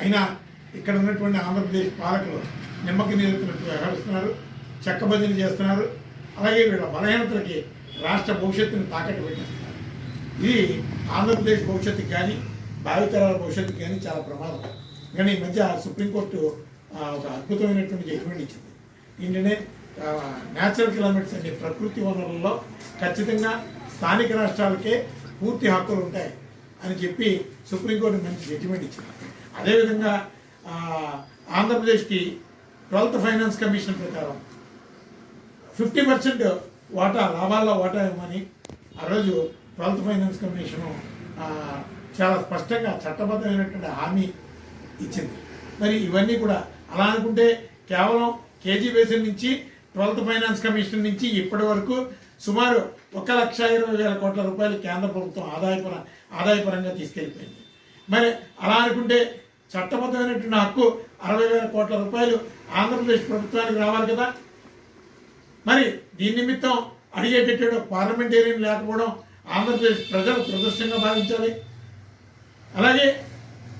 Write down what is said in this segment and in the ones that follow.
అయినా ఇక్కడ ఉన్నటువంటి ఆంధ్రప్రదేశ్ పాలకులు నిమ్మకి నీరుతున్నట్టు వ్యవహరిస్తున్నారు చెక్కబదిలీ చేస్తున్నారు అలాగే వీళ్ళ బలహీనతలకి రాష్ట్ర భవిష్యత్తుని తాకట్టు పెట్టేస్తున్నారు. ఇది ఆంధ్రప్రదేశ్ భవిష్యత్తుకి కానీ భావితరాల భవిష్యత్తుకి కానీ చాలా ప్రమాదం. కానీ ఈ మధ్య సుప్రీంకోర్టు ఒక అద్భుతమైనటువంటి జడ్జిమెంట్ ఇచ్చింది. ఏంటంటే న్యాచురల్ క్లైమేట్స్ అనే ప్రకృతి వనరుల్లో ఖచ్చితంగా స్థానిక రాష్ట్రాలకే పూర్తి హక్కులు ఉంటాయి అని చెప్పి సుప్రీంకోర్టు మంచి జడ్జిమెంట్ ఇచ్చింది. అదేవిధంగా ఆంధ్రప్రదేశ్కి ట్వెల్త్ ఫైనాన్స్ కమిషన్ ప్రకారం ఫిఫ్టీ పర్సెంట్ వాటా లాభాల్లో వాటా ఇవ్వమని ఆ రోజు ట్వెల్త్ ఫైనాన్స్ కమిషను చాలా స్పష్టంగా చట్టబద్ధమైనటువంటి హామీ ఇచ్చింది. మరి ఇవన్నీ కూడా అలా అనుకుంటే కేవలం కేజీ బేసిన్ నుంచి ట్వెల్త్ ఫైనాన్స్ కమిషన్ నుంచి ఇప్పటి వరకు సుమారు ఒక లక్ష ఇరవై వేల కోట్ల రూపాయలు కేంద్ర ప్రభుత్వం ఆదాయపర ఆదాయపరంగా తీసుకెళ్ళిపోయింది. మరి అలా అనుకుంటే చట్టబద్ధమైనటువంటి హక్కు అరవై వేల కోట్ల రూపాయలు ఆంధ్రప్రదేశ్ ప్రభుత్వానికి రావాలి కదా? మరి దీని నిమిత్తం అడిగేటటువంటి పార్లమెంటేరియన్ లేకపోవడం ఆంధ్రప్రదేశ్ ప్రజలు ప్రదర్శనంగా భావించాలి. అలాగే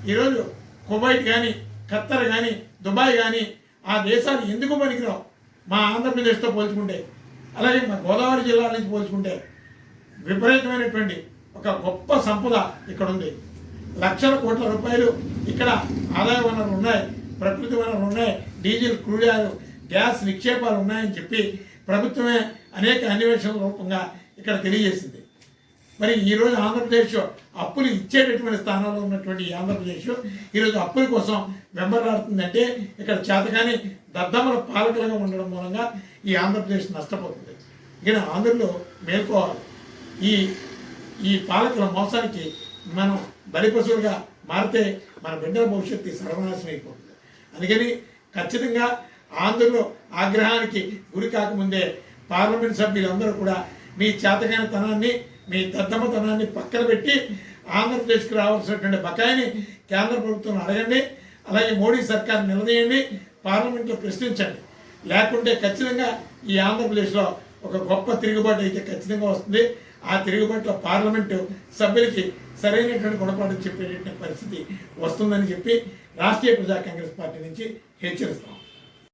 ఈరోజు కువైట్ కానీ ఖత్తర్ కానీ దుబాయ్ కానీ ఆ దేశాలు ఎందుకు పనికిరావు? మా ఆంధ్రప్రదేశ్తో పోల్చుకుంటే. అలాగే మా గోదావరి జిల్లా నుంచి పోల్చుకుంటే. విపరీతమైనటువంటి ఒక గొప్ప సంపద ఇక్కడ ఉంది లక్షల కోట్ల రూపాయలు ఇక్కడ ఆదాయ వనరులు ఉన్నాయి ప్రకృతి వనరులు ఉన్నాయి డీజిల్ క్రూడ్ ఆయిల్ గ్యాస్ నిక్షేపాలు ఉన్నాయని చెప్పి ప్రభుత్వమే అనేక అన్వేషణల రూపంగా ఇక్కడ తెలియజేసింది. మరి ఈరోజు ఆంధ్రప్రదేశ్ అప్పులు ఇచ్చేటటువంటి స్థానంలో ఉన్నటువంటి ఈ ఆంధ్రప్రదేశ్ ఈరోజు అప్పుల కోసం వెంబడాడుతుందంటే ఇక్కడ చేతకాని దద్దమ్మల పాలకులుగా ఉండడం మూలంగా ఈ ఆంధ్రప్రదేశ్ నష్టపోతుంది. ఇక ఆంధ్రలో మేల్కోవాలి. ఈ ఈ పాలకుల మోసానికి మనం బలిపశువులుగా మారితే మన బిడ్డల భవిష్యత్తు సర్వనాశనం అయిపోతుంది. అందుకని ఖచ్చితంగా ఆంధ్రలో ఆగ్రహానికి గురి కాకముందే పార్లమెంట్ సభ్యులందరూ కూడా మీ చేతకాని తనాన్ని మీ దద్దమ్మతనాన్ని పక్కన పెట్టి ఆంధ్రప్రదేశ్కి రావాల్సినటువంటి బకాయిని కేంద్ర ప్రభుత్వం అడగండి అలాగే మోడీ సర్కార్ నిలదీయండి పార్లమెంట్లో ప్రశ్నించండి. లేకుంటే ఖచ్చితంగా ఈ ఆంధ్రప్రదేశ్లో ఒక గొప్ప తిరుగుబాటు అయితే ఖచ్చితంగా వస్తుంది. ఆ తిరుగుబాటులో పార్లమెంటు సభ్యులకి సరైనటువంటి గుణపాఠం చెప్పేటటువంటి పరిస్థితి వస్తుందని చెప్పి రాష్ట్రీయ ప్రజా కాంగ్రెస్ పార్టీ నుంచి హెచ్చరిస్తాం